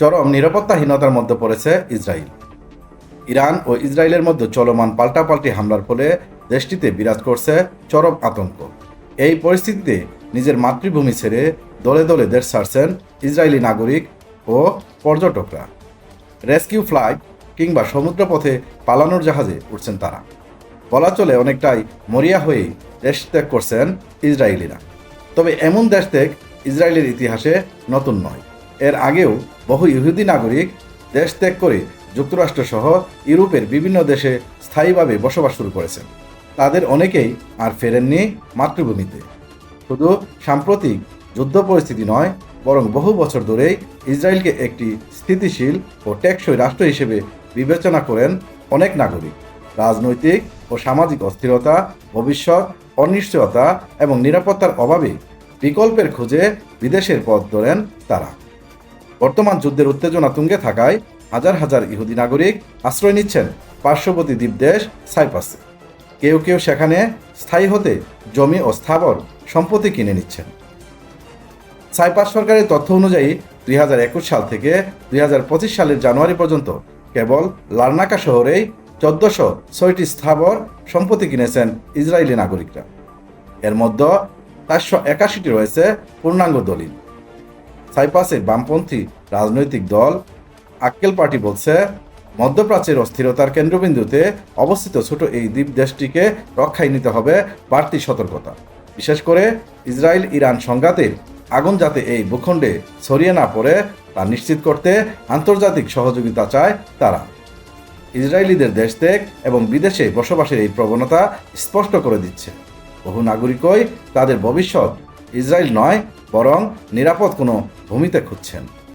চরম নিরাপত্তাহীনতার মধ্যে পড়েছে ইসরায়েল ইরান ও ইসরায়েলের মধ্যে চলমান পাল্টাপাল্টি হামলার ফলে দেশটিতে বিরাজ করছে চরম আতঙ্ক। এই পরিস্থিতিতে নিজের মাতৃভূমি ছেড়ে দলে দলে দেশ ছাড়ছেন ইসরায়েলি নাগরিক ও পর্যটকরা। রেস্কিউ ফ্লাইট কিংবা সমুদ্রপথে পালানোর জাহাজে উঠছেন তারা। বলা চলে অনেকটাই মরিয়া হয়েই দেশ ত্যাগ করছেন ইসরায়েলিরা তবে এমন দেশ ত্যাগ ইসরায়েলের ইতিহাসে নতুন নয়। এর আগেও বহু ইহুদি নাগরিক দেশ ত্যাগ করে যুক্তরাষ্ট্রসহ ইউরোপের বিভিন্ন দেশে স্থায়ীভাবে বসবাস শুরু করেছেন। তাদের অনেকেই আর ফেরেননি মাতৃভূমিতে। শুধু সাম্প্রতিক যুদ্ধ পরিস্থিতি নয়, বরং বহু বছর ধরেই ইসরায়েলকে একটি স্থিতিশীল ও টেকসই রাষ্ট্র হিসেবে বিবেচনা করেন অনেক নাগরিক। রাজনৈতিক ও সামাজিক অস্থিরতা, ভবিষ্যৎ, অনিশ্চয়তা এবং নিরাপত্তার অভাবে বিকল্পের খোঁজে বিদেশের পথ ধরেন তারা। বর্তমান যুদ্ধের উত্তেজনা তুঙ্গে থাকায় হাজার হাজার ইহুদি নাগরিক আশ্রয় নিচ্ছেন পার্শ্ববর্তী দ্বীপদেশ সাইপাসে কেউ কেউ সেখানে স্থায়ী হতে জমি ও স্থাবর সম্পত্তি কিনে নিচ্ছেন। সাইপাস সরকারের তথ্য অনুযায়ী দুই হাজার একুশ সাল থেকে দুই হাজার পঁচিশ সালের জানুয়ারি পর্যন্ত কেবল লার্নাকা শহরেই চোদ্দশো ছয়টি স্থাবর সম্পত্তি কিনেছেন ইসরায়েলি নাগরিকরা। এর মধ্যে চারশো একাশিটি রয়েছে পূর্ণাঙ্গ দলিল। সাইপাসের বামপন্থী রাজনৈতিক দল, আক্কেল পার্টি বলছে, মধ্যপ্রাচ্যের অস্থিরতার কেন্দ্রবিন্দুতে অবস্থিত ছোট এই দ্বীপ দেশটিকে রক্ষায় নিতে হবে বাড়তি সতর্কতা। বিশেষ করে ইসরায়েল ইরান সংঘাতের আগুন যাতে এই ভূখণ্ডে ছড়িয়ে না পড়ে, তা নিশ্চিত করতে আন্তর্জাতিক সহযোগিতা চায় তারা। ইসরায়েলিদের দেশ ত্যাগ এবং বিদেশে বসবাসের এই প্রবণতা স্পষ্ট করে দিচ্ছে। বহু নাগরিকই তাদের ভবিষ্যৎ ইসরায়েল নয় বরং নিরাপদ কোনো ভূমিতে খুঁজছেন।